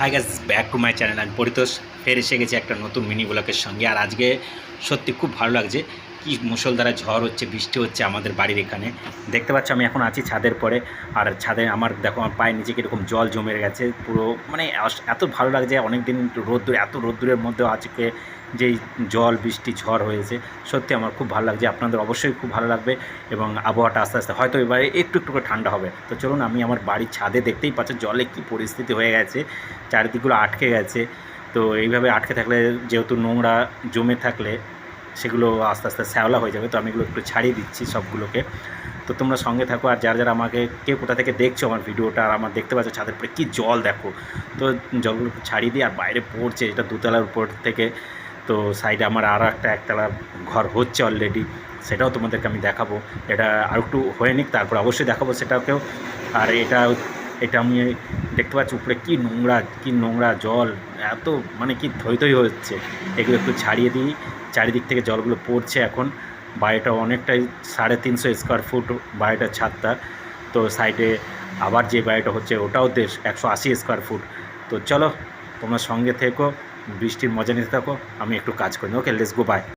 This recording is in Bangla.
Hi guys back to my channel আমি পরিতোষ। ফের এসে গেছি একটা নতুন মিনি ব্লকের সঙ্গে। আর আজকে সত্যি খুব ভালো লাগছে। কি মুসলধারা ঝড় হচ্ছে, বৃষ্টি হচ্ছে আমাদের বাড়ির এখানে? দেখতে পাচ্ছ, আমি এখন আছি ছাদের পরে। আর ছাদে আমার, দেখো, আমার পায়ের নিচে কীরকম জল জমে গেছে, পুরো মানে এত ভালো লাগছে অনেক দিন রোদ্দুর, এত রোদ্দুরের মধ্যেও আজকে যেই জল, বৃষ্টি, ঝড় হয়েছে, সত্যি আমার খুব ভালো লাগছে। আপনাদের অবশ্যই খুব ভালো লাগবে এবং আবহাওয়াটা আস্তে আস্তে, হয়তো এবারে একটু একটু করে ঠান্ডা হবে। তো চলুন, আমি আমার বাড়ির ছাদে দেখতেই পাচ্ছ, জলে কী পরিস্থিতি হয়ে গেছে, চারিদিকগুলো আটকে গেছে। তো এইভাবে আটকে থাকলে, যেহেতু নোংরা জমে থাকলে সেগুলো আস্তে আস্তে শ্যাওলা হয়ে যাবে, তো আমি এগুলো একটু ছাড়িয়ে দিচ্ছি সবগুলোকে। তো তোমরা সঙ্গে থাকো আর যারা যারা আমাকে কে কোথা থেকে দেখছ আমার ভিডিওটা আর আমার দেখতে পাচ্ছ ছাদের উপরে, কী জল দেখো। তো জলগুলো ছাড়িয়ে দিই আর বাইরে পড়ছে, এটা দুতলার উপর থেকে। তো সাইডে আমার আরও একটা একতলা ঘর হচ্ছে অলরেডি সেটাও তোমাদেরকে আমি দেখাবো। এটা আর একটু হয়ে নিক, তারপর অবশ্যই দেখাবো সেটাকেও। আর এটা এটা আমি দেখতে পাচ্ছি উপরে কী নোংরা কী নোংরা জল, এত মানে কি থই থই হচ্ছে। এগুলো একটু ছাড়িয়ে দিই, চারিদিক থেকে জলগুলো পড়ছে এখন। বাড়িটা অনেকটাই সাড়ে তিনশো স্কোয়ার ফুট বাড়িটার ছাদটা। তো সাইডে আবার যে বাড়িটা হচ্ছে ওটাও দেশ একশো আশি স্কোয়ার ফুট তো চলো, তোমরা সঙ্গে থেকো, বৃষ্টির মজা নিতে থাকো, আমি একটু কাজ করি। ওকে লেস গো বাই